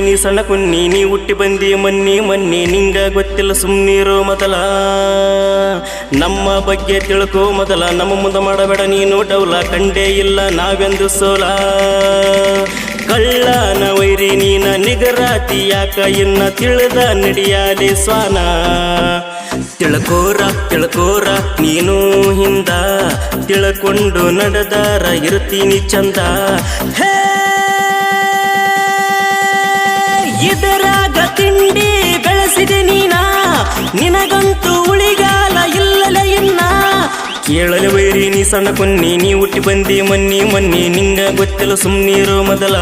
ನೀ ಸಣ್ಣ ಕುನ್ನಿ, ನೀ ಹುಟ್ಟಿ ಬಂದಿ ಮನ್ನಿ ಮನ್ನಿ ನಿಂಗ ಗೊತ್ತಿಲ್ಲ ಸುಮ್ಮನಿರೋ ಮೊದಲ. ನಮ್ಮ ಬಗ್ಗೆ ತಿಳ್ಕೋ ಮೊದಲ, ನಮ್ಮ ಮುಂದೆ ಮಾಡಬೇಡ ನೀನು ಡೌಲ, ಕಂಡೇ ಇಲ್ಲ ನಾವೆಂದು ಸೋಲ. ಕಳ್ಳನ ವೈರಿ ನೀನ ನಿಗರಾತಿ, ಯಾಕ ಇನ್ನ ತಿಳಿದ ನಡಿಯಾಲಿ ಸ್ವಾನ. ತಿಳ್ಕೋರ ತಿಳ್ಕೋರ ನೀನು ಹಿಂದ, ತಿಳ್ಕೊಂಡು ನಡೆದಾರ, ಇರ್ತೀನಿ ಚಂದ. ಹೇ! ಇದರಾಗ ತಿಂಡಿ ಬೆಳೆಸಿದೆ ನೀನಾ. ನಿನಗಂತೂ ಉಳಿಗಾಲ ಇಲ್ಲಲ ಇನ್ನ. ಕೇಳಲು ಬೈರಿ ನೀ ಸಣ್ಣ ಕೊನ್ನಿ ನೀ ಹುಟ್ಟಿ ಬಂದಿ ಮನ್ನಿ ಮನ್ನಿ, ನಿಂಗ ಗೊತ್ತಿಲ್ಲ ಸುಮ್ಮನೀರು ಮೊದಲ.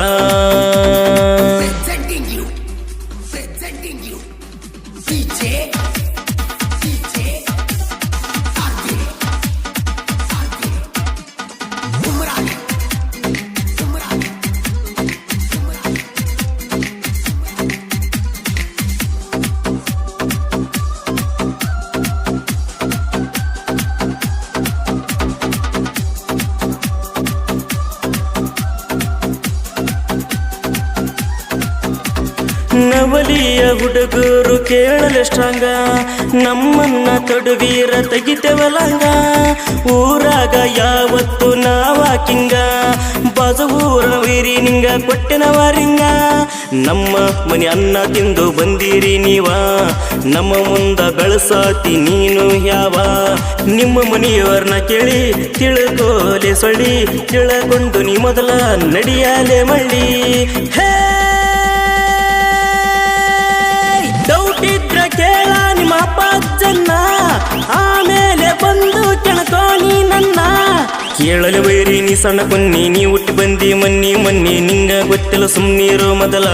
ನವಲಿಯ ಕೇಳಲೆ ಸ್ಟ್ರಾಂಗ. ನಮ್ಮನ್ನ ತೊಡುವೀರ ತೆಗಿತೇವಲಂಗ. ಊರಾಗ ಯಾವತ್ತು ನಾವಾಕಿಂಗ ಬಜವೂರ ವೀರಿ ನಿಂಗ ಕೊಟ್ಟಿನವರಿಂಗ ನಮ್ಮ ಮನೆ ಅನ್ನ ತಿಂದು ಬಂದಿರಿ ನೀವ. ನಮ್ಮ ಮುಂದ ಬೆಳಸಾತಿ ನೀನು ಯಾವ ನಿಮ್ಮ ಮನೆಯವ್ರನ್ನ ಕೇಳಿ ತಿಳ್ಕೋಲೆ ಸೊಳ್ಳಿ. ತಿಳ್ಕೊಂಡು ನೀ ಮೊದಲ ನಡಿಯಾಲೆ ಮಳ್ಳಿ. ಹೇ! ಡೌಟ್ ಇದ್ರೆ ಕೇಳ ನಿಮ್ಮ ಅಪ್ಪ ಅಜ್ಜನ್ನ. ಆಮೇಲೆ ಬಂದು ಕೆಣಕೋ ನೀ ನನ್ನ. ಕೇಳಲು ಬೈರಿ ನೀ ಸಣ್ಣ ಕೊನ್ನಿ ನೀ ಹುಟ್ಟಿ ಬಂದಿ ಮನ್ನಿ ಮನ್ನಿ, ನಿಂಗ ಗೊತ್ತಿಲ್ಲ ಸುಮ್ಮನೀರು ಮೊದಲ.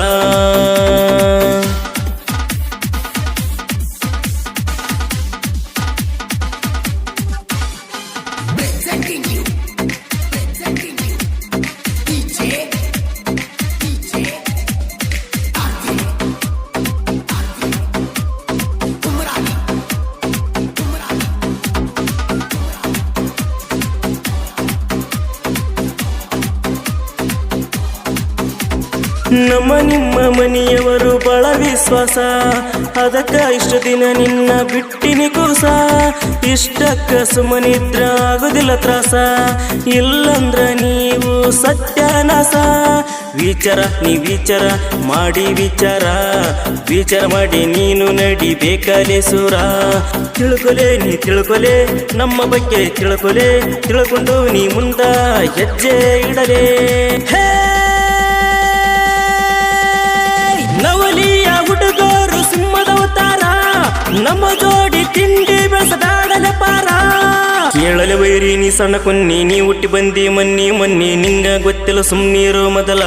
ನಮ್ಮ ನಿಮ್ಮ ಮನೆಯವರು ಬಹಳ ವಿಶ್ವಾಸ. ಅದಕ್ಕ ಇಷ್ಟು ದಿನ ನಿನ್ನ ಬಿಟ್ಟಿನಿ ಕೂಸ. ಇಷ್ಟಕ್ಕ ಸುಮನಿದ್ರ ಆಗುದಿಲ್ಲ ತ್ರಾಸ. ಇಲ್ಲಂದ್ರ ನೀವು ಸತ್ಯನಾಸ. ವಿಚಾರ ನೀ ವಿಚಾರ ಮಾಡಿ ವಿಚಾರ. ವಿಚಾರ ಮಾಡಿ ನೀನು ನಡಿಬೇಕಲೆ ಸುರ. ತಿಳ್ಕೊಲೆ, ನೀ ತಿಳ್ಕೊಲೆ, ನಮ್ಮ ಬಗ್ಗೆ ತಿಳ್ಕೊಲೆ. ತಿಳ್ಕೊಂಡು ನೀ ಮುಂದ ಹೆಜ್ಜೆ ಇಡಲೇ. ಹುಡುಗರು ಸಿಂಹದವತಾರ. ನಮ್ಮ ಜೋಡಿ ತಿಂಡಿ ಬೆಳೆಸದಾಡಲೆ ಪಾರ. ಕೇಳಲೆ ವೈರಿ ನೀ ಸಣ್ಣ ಕೊನ್ನಿ ನೀ ಹುಟ್ಟಿ ಬಂದಿ ಮನ್ನಿ ಮನ್ನಿ ನಿಂಗ ಗೊತ್ತಿಲ್ಲ ಸುಮ್ಮನೀರು ಮೊದಲ.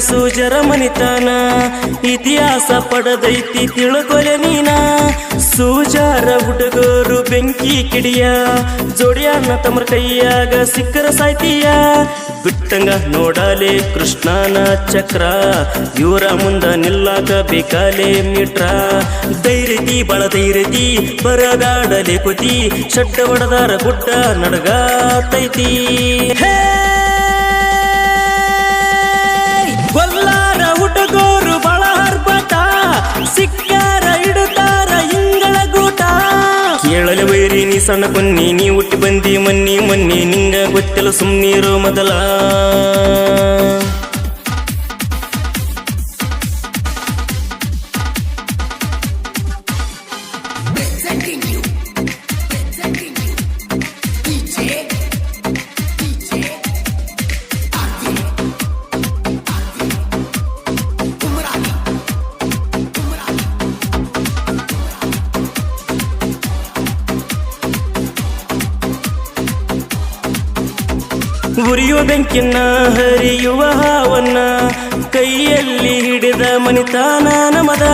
ಸೂಜರ ಮನಿತಾನ, ಇತಿಹಾಸ ಪಡದೈತಿ ತಿಳ್ಕೊಲೆ ನೀನ. ಸೂಜಾರ ಹುಡುಗರು ಬೆಂಕಿ ಕಿಡಿಯ ಜೋಡಿಯನ್ನ ತಮ್ಮ ಕೈಯಾಗ ಸಿಕ್ಕರ ಸಾಯ್ತೀಯ. ಬಿಟ್ಟಂಗ ನೋಡಾಲೆ ಕೃಷ್ಣನ ಚಕ್ರ, ಇವರ ಮುಂದ ನಿಲ್ಲಾಕ ಬೇಕಾಲೆ ಮಿಟ್ರ. ಧೈರ್ಯತಿ ಬಳ ಧೈರ್ಯತಿ ಬರದಾಡಲೆ ಕುತಿ, ಶಡ್ಡ ಹೊಡೆದಾರ ಗುಡ್ಡ ನಡಗಾತೈತಿ. ಹೇ! ಸಿಕ್ಕಾರ ಇಡುತ್ತಾರ ಇಂಗಳ ಗೂಟ. ಕೇಳಲು ವೈರಿ ನೀ ಸಣ್ಣ ಕೊನ್ನಿ ನೀ ಹುಟ್ಟಿ ಬಂದಿ ಮನ್ನಿ ಮನ್ನಿ, ನಿಂಗ ಗೊತ್ತಿಲ್ಲ ಸುಮ್ಮನೀರು ಮೊದಲ. ಬೆಂಕಿನ ಹರಿಯುವ ಹಾವನ್ನ ಕೈಯಲ್ಲಿ ಹಿಡಿದ ಮನಿತಾನ ನಮದ.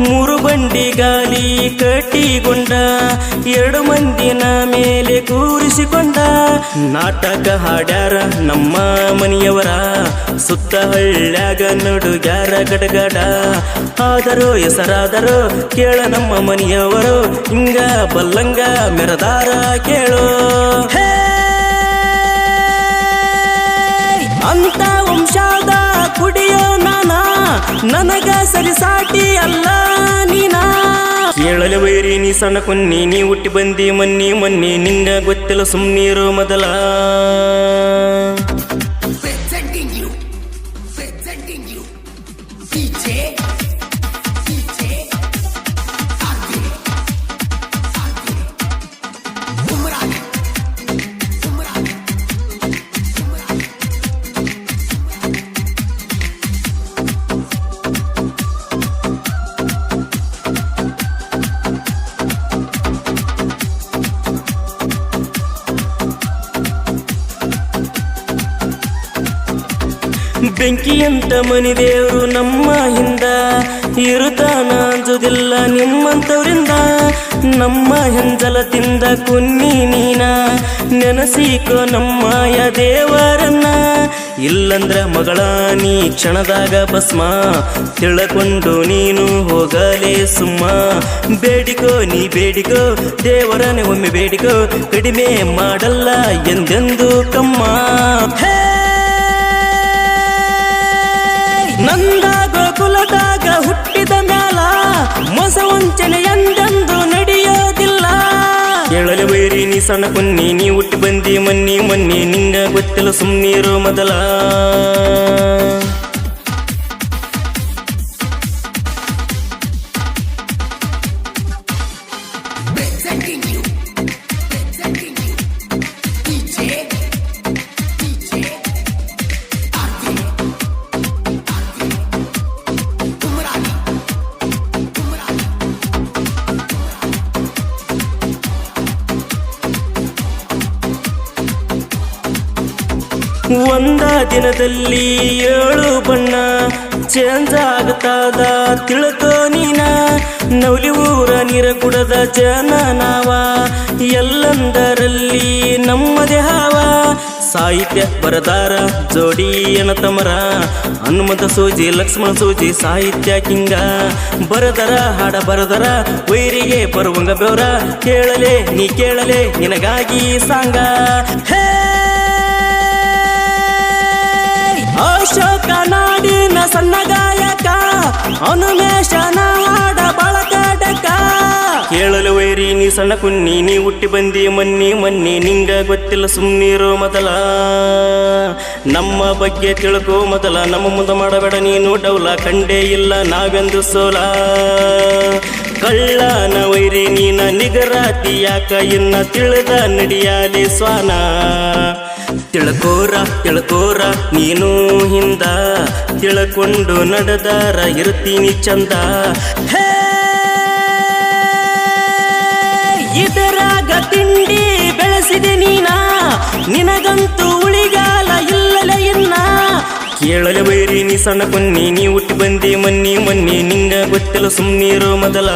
ಮೂರು ಬಂಡಿ ಗಾಲಿ ಕಟ್ಟಿಗೊಂಡ, ಎರಡು ಮಂದಿನ ಮೇಲೆ ಕೂರಿಸಿಕೊಂಡ. ನಾಟಕ ಹಾಡ್ಯಾರ ನಮ್ಮ ಮನೆಯವರ, ಸುತ್ತ ಹಳ್ಳ್ಯಾಗ ನಡುಗ್ಯಾರ ಗಡಗಡ. ಆದರೂ ಹೆಸರಾದರೂ ಕೇಳ ನಮ್ಮ ಮನೆಯವರು, ಹಿಂಗ ಬಲ್ಲಂಗ ಮೆರದಾರ ಕೇಳೋ. ಅಂತ ವಂಶಾದ ಕುಡಿಯೋ ನಾನ, ನನಗ ಸರಿಸಾಟಿ ಅಲ್ಲ ನೀನಾ? ಕೇಳಲು ವೈರಿ ನೀ ಸಣ್ಣ ಕುನ್ನಿ ನೀ ಹುಟ್ಟಿ ಬಂದಿ ಮನ್ನಿ ಮನ್ನಿ, ನಿಂಗ ಗೊತ್ತಿಲ್ಲ ಸುಮ್ಮನೀರು ಮೊದಲ. ಬೆಂಕಿಯಂತ ಮನಿ ದೇವರು ನಮ್ಮ ಹಿಂದ ಇರುತ್ತಾನ ಅಂಜುದಿಲ್ಲ ನಿಮ್ಮಂತವರಿಂದ. ನಮ್ಮ ಹೆಂಜಲದಿಂದ ಕುನ್ನಿ ನೀನ, ನೆನಸಿಕೋ ನಮ್ಮಯ ದೇವರನ್ನ. ಇಲ್ಲಂದ್ರ ಮಗಳ ನೀ ಕ್ಷಣದಾಗ ಭಸ್ಮ, ತಿಳಕೊಂಡು ನೀನು ಹೋಗಲೇ ಸುಮ್ಮ. ಬೇಡಿಕೋ ನೀ ಬೇಡಿಕೋ, ದೇವರನ್ನ ಒಮ್ಮೆ ಬೇಡಿಕೋ, ಕಡಿಮೆ ಮಾಡಲ್ಲ ಎಂದೆಂದು ಕಮ್ಮ. ಹೇ ಕುಲದಾಗ ಹುಟ್ಟಿದ ಮ್ಯಾಲ ಮೊಸ ವಂಚನೆ ಎಂದೆಂದು ನಡೆಯೋದಿಲ್ಲ. ಕೇಳಲು ವೈರಿ ನೀ ಸಣ್ಣ ಕುನ್ನಿ ನೀ ಹುಟ್ಟಿ ಬಂದಿ ಮನ್ನಿ ಮನ್ನಿ ನಿಂಗ ಗೊತ್ತಿಲ್ಲ ಸುಮ್ಮನಿರೋ ಮೊದಲ. ಒಂದ ದಿನದಲ್ಲಿ ಏಳು ಬಣ್ಣ ಚೇಂಜ್ ಆಗತಾದ ತಿಳ್ಕೋ ನೀನ. ನವಲಿ ಊರ ನೀರ ಕುಡದ ಜನ ನಾವ ಎಲ್ಲಂದರಲ್ಲಿ ನಮ್ಮದೇ ಹಾವ. ಸಾಹಿತ್ಯ ಬರದಾರ ಜೋಡಿ ತಮರ. ಹನುಮಂತ ಸೂಜಿ, ಲಕ್ಷ್ಮಣ ಸೂಜಿ, ಸಾಹಿತ್ಯ ಕಿಂಗ. ಬರದರ ಹಾಡ ಬರದರ, ವೈರಿಗೆ ಬರುವಂಗ ಬೆವರ. ಕೇಳಲೆ, ನೀ ಕೇಳಲೆ, ನಿನಗಾಗಿ ಸಾಂಗ. ಹೇ! ಅಶೋಕ ನಾಡಿನ ಸಣ್ಣ ಗಾಯಕ, ಅನುಮೇಶನ ಹಾಡ ಬಳಕಡಕ ಕೇಳಲು ವೈರಿ, ನೀ ಸಣ್ಣ ಕುನ್ನಿ, ನೀ ಹುಟ್ಟಿ ಬಂದಿ ಮನ್ನಿ ಮನ್ನಿ, ನಿಂಗ ಗೊತ್ತಿಲ್ಲ ಸುಮ್ಮನಿರೋ ಮೊದಲ. ನಮ್ಮ ಬಗ್ಗೆ ತಿಳ್ಕೋ ಮೊದಲ, ನಮ್ಮ ಮುಂದೆ ಮಾಡಬೇಡ ನೀನು ಡೌಲ, ಕಂಡೇ ಇಲ್ಲ ನಾವೆಂದು ಸೋಲ. ಕಳ್ಳನ ವೈರಿ, ನೀನ ನಿಗರಾತಿ ಯಾಕ, ಇನ್ನ ತಿಳಿದ ನಡಿಯಾಲಿ ಸ್ವಾನ. ತಿಳ್ಕೋರ ತಿಳ್ಕೋರ, ನೀನು ಹಿಂದ. ತಿಳ್ಕೊಂಡು ನಡೆದಾರ, ಇರ್ತೀನಿ ಚಂದ. ಇದರಾಗ ತಿಂಡಿ ಬೆಳೆಸಿದೆ ನೀನ? ನಿನಗಂತೂ ಉಳಿಗಾಲ ಇಲ್ಲಲೆ ಇನ್ನ? ಕೇಳಲೆ ಬೈರಿ ನೀ ಸಣ್ಣ ಕೊನ್ನಿ ನೀ ಹುಟ್ಟಿ ಬಂದಿ ಮನ್ನಿ ಮನ್ನಿ, ನಿಂಗ ಗೊತ್ತಿಲ್ಲ ಸುಮ್ಮನಿರೋ ಮೊದಲ.